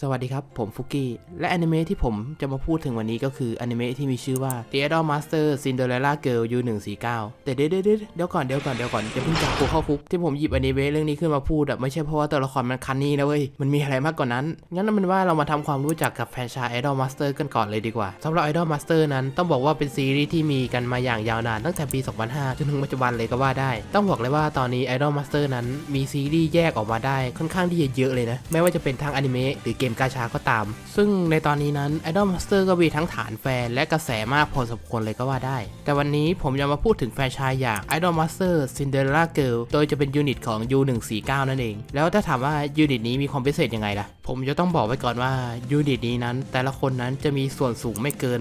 สวัสดีครับ ผมฟุกี้ และอนิเมะที่ผมจะมาพูดถึงวันนี้ก็คืออนิเมะที่มีชื่อว่า The Idol Master Cinderella Girl U149 แต่เดี๋ยวเดี๋ยวเดี๋ยวก่อนเดี๋ยวก่อนเดี๋ยวก่อนอย่าเพิ่งจับกูเข้าคุกที่ผมหยิบอนิเมะเรื่องนี้ขึ้นมาพูดอะไม่ใช่เพราะว่าตัวละครมันคันนี่นะเว้ย มันมีอะไรมากกว่านั้น งั้นเอาเป็นว่าเรามาทำความรู้จักกับแฟรนไชส์ Idol Master กันก่อนเลยดีกว่าสำหรับ Idol Master นั้นต้องบอกว่าเป็นซีรีส์ที่มีกันมาอย่างยาวนานตั้งแต่ปี 2005 จนถึงปัจจุบันเลยก็ว่าได้ ต้องบอกเลยว่าตอนนี้ Idol Master นั้นมีซีรีส์แยกออกมาได้ค่อนข้างที่จะเยอะเลยนะไม่ว่าจะเป็นทางอนิเมะหรือเกมกาชาก็ตาม ซึ่งในตอนนี้นั้น Idol Master ก็มีทั้งฐานแฟนและกระแสมากพอสมควรเลยก็ว่าได้ แต่วันนี้ผมจะมาพูดถึงแฟนชายอย่าง Idol Master Cinderella Girl โดยจะเป็นยูนิตของ U149 นั่นเอง แล้วถ้าถามว่ายูนิตนี้มีความพิเศษยังไงล่ะ ผมจะต้องบอกไว้ก่อนว่ายูนิตนี้นั้น แต่ละคนนั้นจะมีส่วนสูงไม่เกิน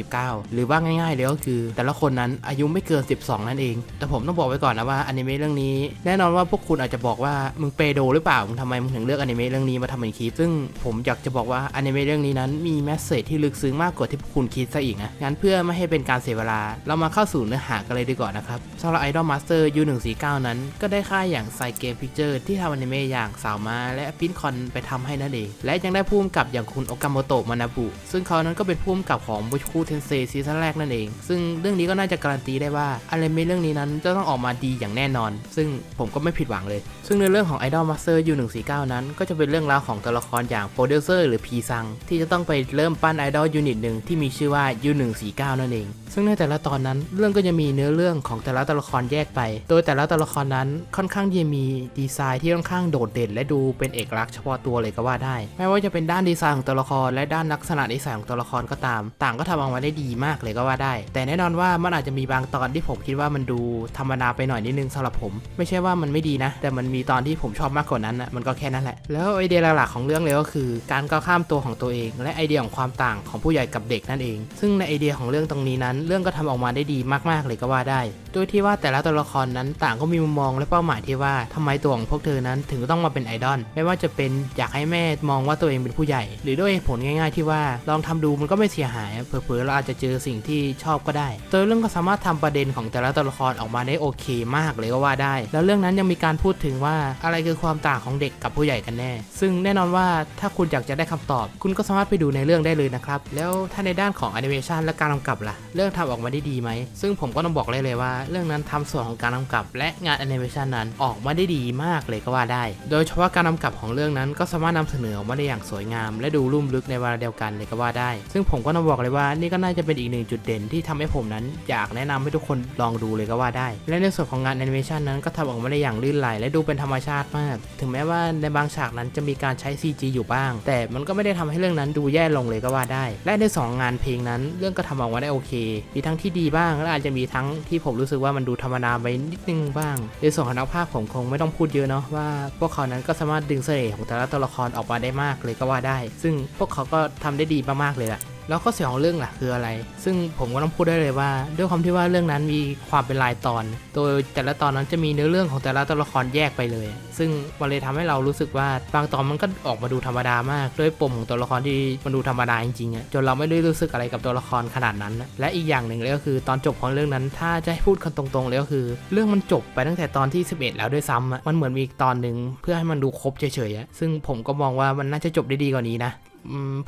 149 หรือว่าง่ายๆเลยก็คือ แต่ละคนนั้นอายุไม่เกิน 12 นั่นเอง แต่ผมต้องบอกไว้ก่อนนะว่าอนิเมะเรื่องนี้แน่นอนว่าพวกคุณอาจจะบอกว่ามึงเปโดหรือเปล่ามึงทำไมมึงถึงเลือกอนิเมะเรื่องนี้มาทำเป็นคลิปซึ่งผมอยากจะบอกว่าอนิเมะเรื่องนี้นั้นมีแมสเซจที่ลึกซึ้งมากกว่าที่พวกคุณคิดซะอีกนะงั้นเพื่อไม่ให้เป็นการเสียเวลา เรามาเข้าสู่เนื้อหากันเลยดีกว่านะครับสำหรับ Idol Master U149 นั้น ก็ได้ค่ายอย่างไซเกมพิกเจอร์ที่ทำอนิเมะอย่างสาวมาและพินคอนไปทำให้นนเอง และยังได้ผู้กำกับอย่างคุณโอกามโตะมานาบุ ซึ่งเขานั้นก็เป็นผู้กำกับของบุชคูเทนเซซีซั่นแรกนั่นเอง ซึ่งเรื่องนี้ก็น่าจะการันตีได้ว่าอนิเมะเรื่องนี้นั้นจะต้องออกมาดีอย่างแน่นอน ซึ่งผมก็ไม่ผิดหวังเลย ซึ่งในเรื่องของ Idol Master U149 นั้นก็จะเป็นเรื่องราวของตัวละครอย่างโปรดิวเซอร์หรือพีซังที่จะต้องไปเริ่มปั้นไอดอลยูนิตหนึ่งที่มีชื่อว่า U149 นั่นเอง ซึ่งในแต่ละตอนนั้นเรื่องก็จะมีเนื้อเรื่องของแต่ละตัวละครแยกไป โดยแต่ละตัวละครนั้นค่อนข้างจะมีดีไซน์ที่ค่อนข้างโดดเด่น และดูเป็นเอกลักษณ์เฉพาะตัวเลยก็ว่าได้ ไม่ว่าจะเป็นด้านดีไซน์ของตัวละคร และด้านลักษณะนิสัยของตัวละครก็ตาม ต่างก็ทำออกมาได้ดีมากเลยก็ว่าได้ แต่แน่นอนว่ามันอาจจะมีบางตอนที่ผมคิดว่ามันดูธรรมดาไปหน่อยนิดนึงสำหรับผม ไม่ใช่ว่ามันไม่ดีนะ แต่มันมีตอนที่ผมชอบมากกว่านั้นนะมันก็แค่นั้นแหละ แล้วไอเดียหลักๆของเรื่องเลยก็คือ การก้าวข้ามตัวของตัวเอง และไอเดียของความต่างของผู้ใหญ่กับเด็กนั่นเอง ซึ่งในไอเดียของเรื่องตรงนี้นั้น เรื่องก็ทำออกมาได้ดีมากๆเลยก็ว่าได้ โดยที่ว่าแต่ละตัวละครนั้นต่างก็มีมุมมองและเป้าหมายที่ว่าทำไมตัวของพวกเธอนั้นถึงต้องมาเป็นไอดอลไม่ว่าจะเป็นอยากให้แม่มองว่าตัวเองเป็นผู้ใหญ่ หรือด้วยผลง่าย ๆ ที่ว่าลองทำดูมันก็ไม่เสียหายเผลอๆเราอาจจะเจอสิ่งที่ชอบก็ได้โดยเรื่องก็สามารถทำประเด็นของแต่ละตัวละครออกมาได้โอเคมากเลยก็ว่าได้ แล้วเรื่องนั้นยังมีการพูดถึงว่าอะไรคือความต่างของเด็กกับผู้ใหญ่กันแน่ ซึ่งแน่นอนว่าถ้าคุณอยากจะได้คำตอบ คุณก็สามารถไปดูในเรื่องได้เลยนะครับแล้วถ้าในด้านของแอนิเมชันและการกำกับล่ะเรื่องทำออกมาได้ดีไหมซึ่งผมก็ต้องบอกเลยเลยว่าเรื่องนั้นทำส่วนของการกำกับและงานแอนิเมชันนั้นออกมาได้ดีมากเลยก็ว่าได้ โดยเฉพาะการกำกับของเรื่องนั้นก็สามารถนำเสนอออกมาได้อย่างสวยงาม และดูลุ่มลึกในเวลาเดียวกันเลยก็ว่าได้ ซึ่งผมก็ต้องบอกเลยว่านี่ก็น่าจะเป็นอีกหนึ่งจุดเด่นที่ทำให้ผมนั้นอยากแนะนำให้ทุกคนลองดูเลยก็ว่าได้ และในส่วนของงานแอนิเมชันนั้นก็ทำออกมาได้อย่างลื่นไหลและดูเป็นธรรมชาติมาก ถึงแม้ว่าในบางฉากนั้นจะมีการใช้ CG อยู่บ้าง แต่มันก็ไม่ได้ทำให้เรื่องนั้นดูแย่ลงเลยก็ว่าได้ และในสองงานเพลงนั้น เรื่องก็ทำออกมาได้โอเค มีทั้งที่ดีบ้างและอาจจะมีทั้งที่ผมรู้สึกว่ามันดูธรรมดาไปนิดนึงบ้างในส่วนของนักภาคผมคงไม่ต้องพูดเยอะเนาะว่า พวกเขานั้นก็สามารถดึงเสน่ห์ของแต่ละตัวละครออกมาได้มากเลยก็ว่าได้ ซึ่งพวกเขาก็ทำได้ดีมากๆเลยแหละ แล้วข้อเสียของเรื่องล่ะคืออะไร ซึ่งผมก็ต้องพูดได้เลยว่า ด้วยความที่ว่าเรื่องนั้นมีความเป็นรายตอน โดยแต่ละตอนนั้นจะมีเนื้อเรื่องของแต่ละตัวละครแยกไปเลย ซึ่งมันเลยทำให้เรารู้สึกว่าบางตอนมันก็ออกมาดูธรรมดามาก ด้วยปมของตัวละครที่มันดูธรรมดาจริงๆอะจนเราไม่ได้รู้สึกอะไรกับตัวละครขนาดนั้น และอีกอย่างหนึ่งเลยก็คือตอนจบของเรื่องนั้น ถ้าจะให้พูดกันตรงๆเลยก็คือ เรื่องมันจบไปตั้งแต่ตอนที่ 11 แล้วด้วยซ้ำมันเหมือนมีอีกตอนหนึ่งเพื่อให้มันดูครบเฉยๆซึ่งผมก็มองว่ามันน่าจะจบได้ดีกว่านี้นะ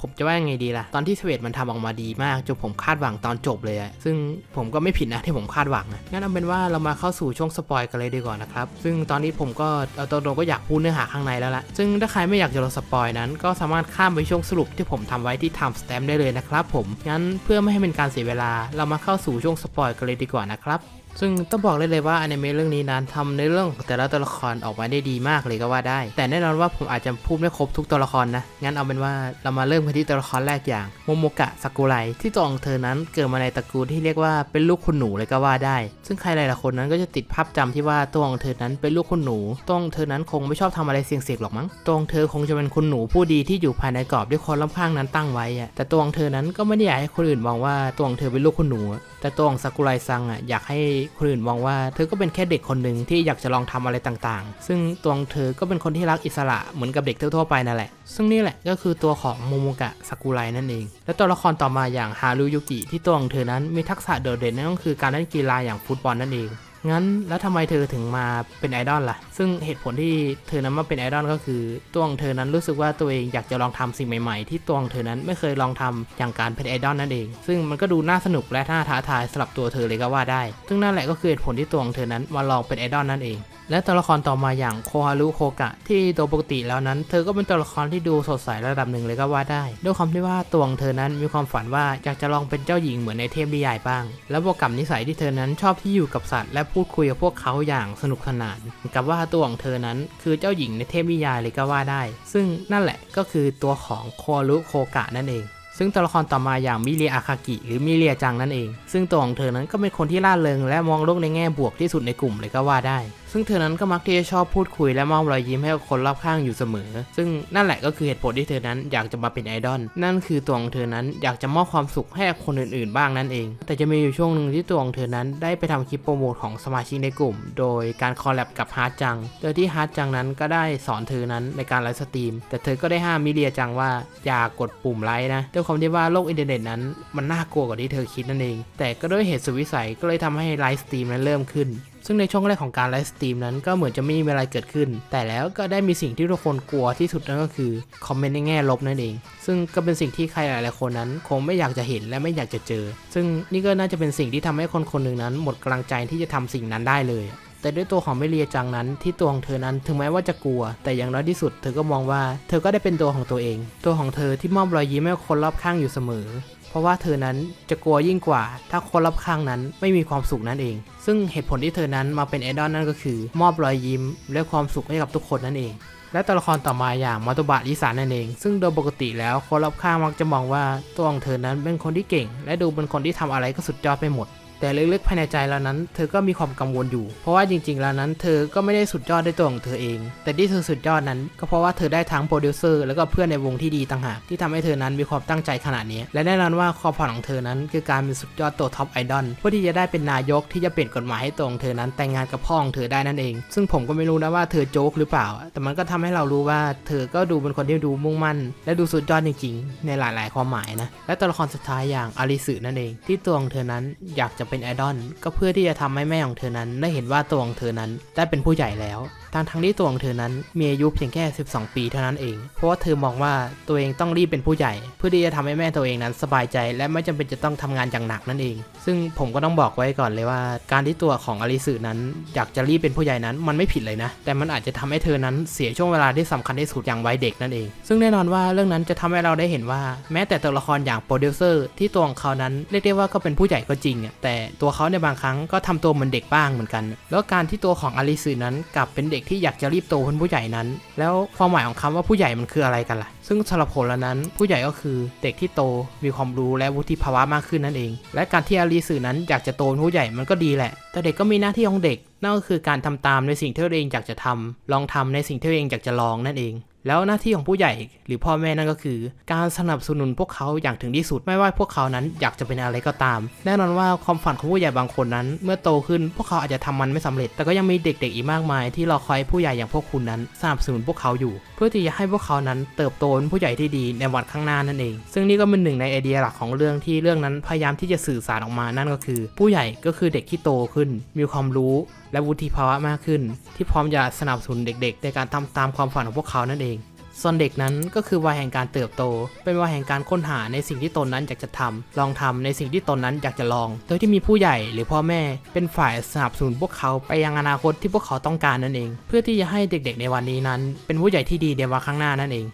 ผมจะว่ายังไงดีล่ะ ตอนที่สเวตมันทำออกมาดีมากจนผมคาดหวังตอนจบเลยอะซึ่งผมก็ไม่ผิดนะที่ผมคาดหวังนะงั้นเอาเป็นว่าเรามาเข้าสู่ช่วงสปอยกันเลยดีกว่านะครับ ซึ่งตอนนี้ผมก็เอาตรงก็อยากพูดเนื้อหาข้างในแล้วล่ะซึ่งถ้าใครไม่อยากจะรอสปอยนั้น ก็สามารถข้ามไปช่วงสรุปที่ผมทำไว้ที่ Time Stamp ได้เลยนะครับผมงั้นเพื่อไม่ให้เป็นการเสียเวลา เรามาเข้าสู่ช่วงสปอยกันเลยดีกว่านะครับ ซึ่งต้องบอกเลยเลยว่าอนิเมะเรื่องนี้นั้นทำในเรื่องแต่ละตัวละครออกมาได้ดีมากเลยก็ว่าได้ แต่แน่นอนว่าผมอาจจะพูดไม่ครบทุกตัวละครนะ งั้นเอาเป็นว่าเรามาเริ่มกันที่ตัวละครแรกอย่างโมโมกะซากุไรที่ตัวของเธอนั้นเกิดมาในตระกูลที่เรียกว่าเป็นลูกคุณหนูเลยก็ว่าได้ ซึ่งใครหลายๆคนนั้นก็จะติดภาพจำที่ว่าตัวของเธอนั้นเป็นลูกคุณหนูตัวของเธอนั้นคงไม่ชอบทำอะไรเสี่ยงๆหรอกมั้งตัวของเธอคงจะเป็นคุณหนูผู้ดีที่อยู่ภายในกรอบที่คนรอบข้างนั้นตั้งไว้อะแต่ตัวของเธอนั้นก็ไม่ได้อยากให้คนอื่นมองว่าตัวของเธอเป็นลูกคุณหนู แต่ตัวของซากุไรซังอะอยากให้คนอื่นมองว่าเธอก็เป็นแค่เด็กคนหนึ่งที่อยากจะลองทำอะไรต่างๆ ซึ่งตัวของเธอก็เป็นคนที่รักอิสระเหมือนกับเด็กทั่วๆไปนั่นแหละ ซึ่งนี่แหละก็คือตัวของโมโมกะซากุไรนั่นเอง และตัวละครต่อมาอย่างฮารุยุกิที่ตัวของเธอนั้นมีทักษะโดดเด่นนั่นก็คือการเล่นกีฬาอย่างฟุตบอลนั่นเอง งั้นแล้วทำไมเธอถึงมาเป็นไอดอลล่ะ ซึ่งเหตุผลที่เธอนั้นมาเป็นไอดอลก็คือตัวของเธอนั้นรู้สึกว่าตัวเองอยากจะลองทำสิ่งใหม่ๆ ที่ตัวของเธอนั้นไม่เคยลองทำอย่างการเป็นไอดอลนั่นเอง ซึ่งมันก็ดูน่าสนุกและน่าท้าทายสำหรับตัวเธอเลยก็ว่าได้ ซึ่งนั่นแหละก็คือเหตุผลที่ตัวของเธอนั้นมาลองเป็นไอดอลนั่นเองและตัวละครต่อมาอย่างโคฮารุโคกะ ที่โดยปกติแล้วนั้น เธอก็เป็นตัวละครที่ดูสดใสระดับหนึ่งเลยก็ว่าได้ ด้วยความที่ว่าตัวของเธอนั้นมีความฝันว่าอยากจะลองเป็นเจ้าหญิงเหมือนในเทพนิยายบ้าง แล้วบวกกับนิสัยที่เธอนั้นชอบที่อยู่กับสัตว์และพูดคุยกับพวกเขาอย่างสนุกสนานกับว่าตัวของเธอนั้นคือเจ้าหญิงในเทพนิยายเลยก็ว่าได้ ซึ่งนั่นแหละก็คือตัวของโครุโคกะนั่นเอง ซึ่งตัวละครต่อมาอย่างมิเรียอาคากิ หรือมิเรียจังนั่นเอง ซึ่งตัวของเธอนั้นก็เป็นคนที่ร่าเริงและมองโลกในแง่บวกที่สุดในกลุ่มเลยก็ว่าได้ ซึ่งเธอนั้นก็มักที่จะชอบพูดคุยและมอบรอยยิ้มให้กับคนรอบข้างอยู่เสมอ ซึ่งนั่นแหละก็คือเหตุผลที่เธอนั้นอยากจะมาเป็นไอดอลนั่นคือตัวของเธอนั้นอยากจะมอบความสุขให้กับคนอื่นๆ บ้างนั่นเอง แต่จะมีอยู่ช่วงหนึ่งที่ตัวของเธอนั้นได้ไปทำคลิปโปรโมทของสมาชิกในกลุ่ม โดยการคอลแลบกับฮาร์ดจัง โดยที่ฮาร์ดจังนั้นก็ได้สอนเธอนั้นในการไลฟ์สตรีม แต่เธอก็ได้ห้ามมิเรียจังว่าอย่ากดปุ่มไลค์นะด้วยความที่ว่าโลกอินเทอร์เน็ตนั้นมันน่ากลัวกว่าที่เธอคิดนั่นเอง แต่ก็ด้วยเหตุสุดวิสัยก็เลยทำให้ไลฟ์สตรีมนั้นเริ่มขึ้น ซึ่งในช่วงแรกของการไลฟ์สตรีมนั้นก็เหมือนจะไม่มีอะไรเกิดขึ้น แต่แล้วก็ได้มีสิ่งที่ทุกคนกลัวที่สุดนั่นก็คือคอมเมนต์ในแง่ลบนั่นเอง ซึ่งก็เป็นสิ่งที่ใครหลายๆคนนั้น คงไม่อยากจะเห็นและไม่อยากจะเจอ ซึ่งนี่ก็น่าจะเป็นสิ่งที่ทำให้คนคนหนึ่งนั้น หมดกำลังใจที่จะทำสิ่งนั้นได้เลย แต่ด้วยตัวของเมเรียจังนั้นที่ตัวของเธอนั้นถึงแม้ว่าจะกลัว แต่อย่างน้อยที่สุดเธอก็มองว่าเธอก็ได้เป็นตัวของตัวเอง ตัวของเธอที่มอบรอยยิ้มให้คนรอบข้างอยู่เสมอ เพราะว่าเธอนั้นจะกลัวยิ่งกว่า ถ้าคนรอบข้างนั้นไม่มีความสุขนั่นเอง ซึ่งเหตุผลที่เธอนั้นมาเป็นไอดอลนั่นก็คือ มอบรอยยิ้ม และความสุขให้กับทุกคนนั่นเองและตัวละครต่อมาอย่างมาโตบะลิสานั่นเอง ซึ่งโดยปกติแล้วคนรอบข้างมักจะมองว่าตัวของเธอนั้นเป็นคนที่เก่ง และดูเป็นคนที่ทำอะไรก็สุดยอดไปหมด แต่ลึกๆภายในใจแล้วนั้น เธอก็มีความกังวลอยู่ เพราะว่าจริงๆ แล้วนั้น เธอก็ไม่ได้สุดยอดด้วยตัวของเธอเอง แต่ที่เธอสุดยอดนั้น ก็เพราะว่าเธอได้ทั้งโปรดิวเซอร์แล้วก็เพื่อนในวงที่ดีต่างหากที่ทำให้เธอนั้นมีความตั้งใจขนาดนี้ และแน่นอนว่าความฝันของเธอนั้น คือการเป็นสุดยอดตัวท็อปไอดอลเพื่อที่จะได้เป็นนายกที่จะเปลี่ยนกฎหมายให้ตัวของเธอนั้นแต่งงานกับพ่อของเธอได้นั่นเอง ซึ่งผมก็ไม่รู้นะว่าเธอโจ๊กหรือเปล่า แต่มันก็ทำให้เรารู้ว่า เธอก็ดูเป็นคนที่ดูมุ่งมั่น และดูสุดยอดจริง ๆ ในหลาย ๆ ความหมายนะและตัวละครสุดท้ายอย่างอาริสึนั่นเอง ที่ตัวของเธอนั้นอยากจะเป็นไอดอลก็เพื่อที่จะทำให้แม่ของเธอนั้นได้เห็นว่าตัวของเธอนั้นได้เป็นผู้ใหญ่แล้วทั้งทั้งที่ตัวของเธอนั้นมีอายุเพียงแค่ 12 ปีเท่านั้นเอง เพราะว่าเธอมองว่าตัวเองต้องรีบเป็นผู้ใหญ่ เพื่อที่จะทำให้แม่ตัวเองนั้นสบายใจ และไม่จำเป็นจะต้องทำงานอย่างหนักนั่นเอง ซึ่งผมก็ต้องบอกไว้ก่อนเลยว่า การที่ตัวของอลิสึนั้น อยากจะรีบเป็นผู้ใหญ่นั้น มันไม่ผิดเลยนะ แต่มันอาจจะทำให้เธอนั้นเสียช่วงเวลาที่สำคัญที่สุดอย่างวัยเด็กนั่นเอง ซึ่งแน่นอนว่าเรื่องนั้นจะทำให้เราได้เห็นว่า แม้แต่ตัวละครอย่างโปรดิวเซอร์ที่ตัวของเขานั้นเรียกได้ว่าก็เป็นผู้ใหญ่ก็จริงแต่ตัวเขาในบางครั้งก็ทำตัวเหมือนเด็กบ้างเหมือนกัน แล้วการที่ตัวของอลิสึนั้นกลับเป็นเด็กที่อยากจะรีบโตเป็นผู้ใหญ่นั้น แล้วความหมายของคำว่าผู้ใหญ่มันคืออะไรกันล่ะ ซึ่งสำหรับผมแล้วนั้น ผู้ใหญ่ก็คือเด็กที่โตมีความรู้และวุฒิภาวะมากขึ้นนั่นเอง และการที่อารีสื่อนั้นอยากจะโตเป็นผู้ใหญ่มันก็ดีแหละ แต่เด็กก็มีหน้าที่ของเด็กนั่นก็คือการทำตามในสิ่งที่ตัวเองอยากจะทำลองทำในสิ่งที่ตัวเองอยากจะลองนั่นเอง แล้วหน้าที่ของผู้ใหญ่หรือพ่อแม่นั่นก็คือ การสนับสนุนพวกเขาอย่างถึงที่สุด ไม่ว่าพวกเขานั้นอยากจะเป็นอะไรก็ตาม แน่นอนว่าความฝันของผู้ใหญ่บางคนนั้น เมื่อโตขึ้นพวกเขาอาจจะทำมันไม่สำเร็จ แต่ก็ยังมีเด็กๆอีกมากมาย ที่รอคอยผู้ใหญ่อย่างพวกคุณนั้นสนับสนุนพวกเขาอยู่ เพื่อที่จะให้พวกเขานั้นเติบโตเป็นผู้ใหญ่ที่ดีในวันข้างหน้านั่นเอง ซึ่งนี่ก็เป็นหนึ่งในไอเดียหลักของเรื่องที่เรื่องนั้นพยายามที่จะสื่อสารออกมานั่นก็คือ ผู้ใหญ่ก็คือเด็กที่โตขึ้น มีความรู้และวุฒิภาวะมากขึ้น ที่พร้อมจะสนับสนุนเด็กๆ ในการทำตามความฝันของพวกเขานั่นเองส่วนเด็กนั้นก็คือวัยแห่งการเติบโต เป็นวัยแห่งการค้นหาในสิ่งที่ตนนั้นอยากจะทำลองทำในสิ่งที่ตนนั้นอยากจะลอง โดยที่มีผู้ใหญ่หรือพ่อแม่ เป็นฝ่ายสนับสนุนพวกเขาไปยังอนาคตที่พวกเขาต้องการนั่นเอง เพื่อที่จะให้เด็กๆในวันนี้นั้น เป็นผู้ใหญ่ที่ดีในวันข้างหน้านั่นเอง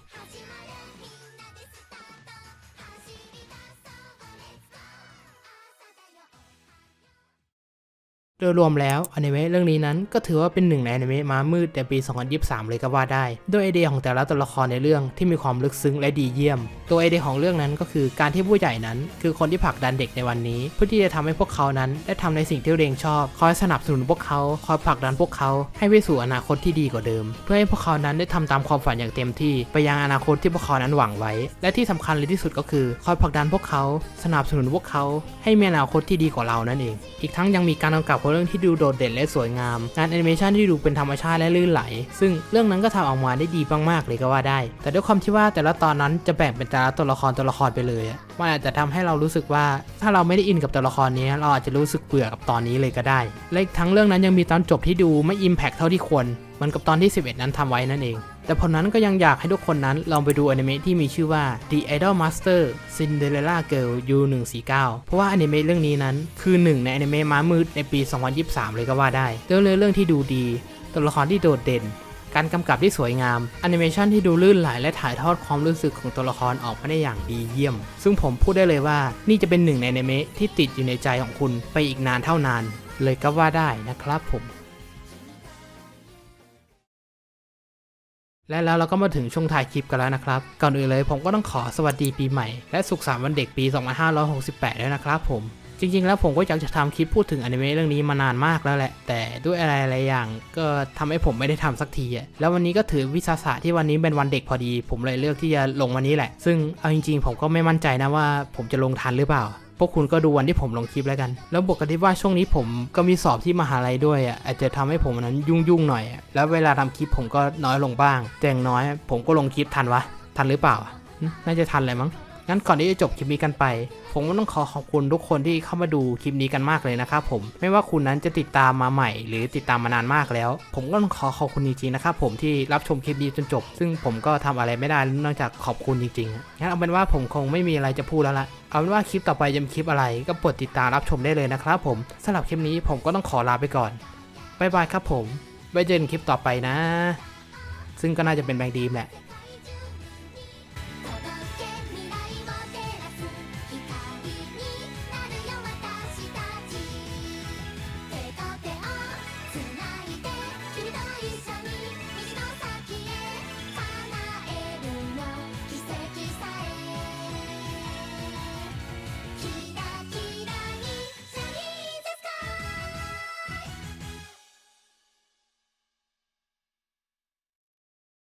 ดยรวมแล้วอนิเมะเรื่องนี้นั้นก็ถือว่าเป็นหนึ่งในอนิเมะม้ามืดในปี 2023 เลยก็ว่าได้ โดยไอเดียของแต่ละตัวละครในเรื่องที่มีความลึกซึ้งและดีเยี่ยม ตัวไอเดียของเรื่องนั้นก็คือการที่ผู้ใหญ่นั้น คือคนที่ผลักดันเด็กในวันนี้ เพื่อที่จะทำให้พวกเขานั้น ได้ทำในสิ่งที่เองชอบ คอยสนับสนุนพวกเขา คอยผลักดันพวกเขา ให้ไปสู่อนาคตที่ดีกว่าเดิม เพื่อให้พวกเขานั้นได้ทำตามความฝันอย่างเต็มที่ ไปยังอนาคตที่พวกเขานั้นหวังไว้ และที่สำคัญเลยที่สุดก็คือ คอยผลักดันพวกเขา สนับสนุนพวกเขา ให้มีอนาคตที่ดีกว่าเรานั่นเอง อีกทั้งยังมีการกำกับเรื่องที่ดูโดดเด่นและสวยงาม งานแอนิเมชันที่ดูเป็นธรรมชาติและลื่นไหล ซึ่งเรื่องนั้นก็ทำออกมาได้ดีมากๆเลยก็ว่าได้ แต่ด้วยความที่ว่าแต่ละตอนนั้นจะแบ่งเป็นแต่ละตัวละครตัวละครไปเลยมันอาจจะทำให้เรารู้สึกว่าถ้าเราไม่ได้อินกับตัวละครนี้ เราอาจจะรู้สึกเบื่อกับตอนนี้เลยก็ได้และทั้งเรื่องนั้นยังมีตอนจบที่ดูไม่อิมแพกเท่าที่ควรเหมือนกับตอนที่ 11 นั้นทำไว้นั่นเอง แต่ผลนั้นก็ยังอยากให้ทุกคนนั้นลองไปดูอนิเมะที่มีชื่อว่า The Idol Master Cinderella Girl U149 เพราะว่าอนิเมะเรื่องนี้นั้น คือหนึ่งในอนิเมะม้ามืดในปี 2023 เลยก็ว่าได้เรื่องเรื่องที่ดูดี ตัวละครที่โดดเด่น การกำกับที่สวยงามแอนิเมชันที่ดูลื่นไหลและถ่ายทอดความรู้สึกของตัวละครออกมาได้อย่างดีเยี่ยม ซึ่งผมพูดได้เลยว่านี่จะเป็นหนึ่งในอนิเมะที่ติดอยู่ในใจของคุณไปอีกนานเท่านาน เลยก็ว่าได้นะครับผม และแล้วเราก็มาถึงช่วงถ่ายคลิปกันแล้วนะครับ ก่อนอื่นเลยผมก็ต้องขอสวัสดีปีใหม่ และสุขสันต์วันเด็กปี 2568 ด้วยนะครับผมจริงๆ แล้วผมก็อยากจะทำคลิปพูดถึงอนิเมะเรื่องนี้มานานมากแล้วแหละ แต่ด้วยอะไรหลายอย่างก็ทำให้ผมไม่ได้ทำสักทีอะแล้ววันนี้ก็ถือวิสาสะที่วันนี้เป็นวันเด็กพอดี ผมเลยเลือกที่จะลงวันนี้แหละ ซึ่งเอาจริงๆ ผมก็ไม่มั่นใจนะว่าผมจะลงทันหรือเปล่า วกคุณก็ดูวันที่ผมลงคลิปแล้วกัน แล้วบวกกับที่ว่าช่วงนี้ผมก็มีสอบที่มหาลัยด้วยอะอาจจะทำให้ผมนั้นยุ่งๆหน่อยอะแล้วเวลาทำคลิปผมก็น้อยลงบ้างแต่อย่างน้อย ผมก็ลงคลิปทันวะ ทันหรือเปล่าอะน่าจะทันเลยมั้ง งั้นก่อนที่จะจบคลิปนี้กันไป ผมก็ต้องขอขอบคุณทุกคนที่เข้ามาดูคลิปนี้กันมากเลยนะครับผม ไม่ว่าคุณนั้นจะติดตามมาใหม่ หรือติดตามมานานมากแล้ว ผมก็ต้องขอขอบคุณจริงๆนะครับผมที่รับชมคลิปนี้จนจบ ซึ่งผมก็ทำอะไรไม่ได้นอกจากขอบคุณจริงๆ งั้นเอาเป็นว่าผมคงไม่มีอะไรจะพูดแล้วละเอาเป็นว่าคลิปต่อไปจะมีคลิปอะไร ก็กดติดตามรับชมได้เลยนะครับผมสำหรับคลิปนี้ผมก็ต้องขอลาไปก่อนบายบายครับผมไว้เจอกันคลิปต่อไปนะ ซึ่งก็น่าจะเป็นแบงค์ดีมแหละ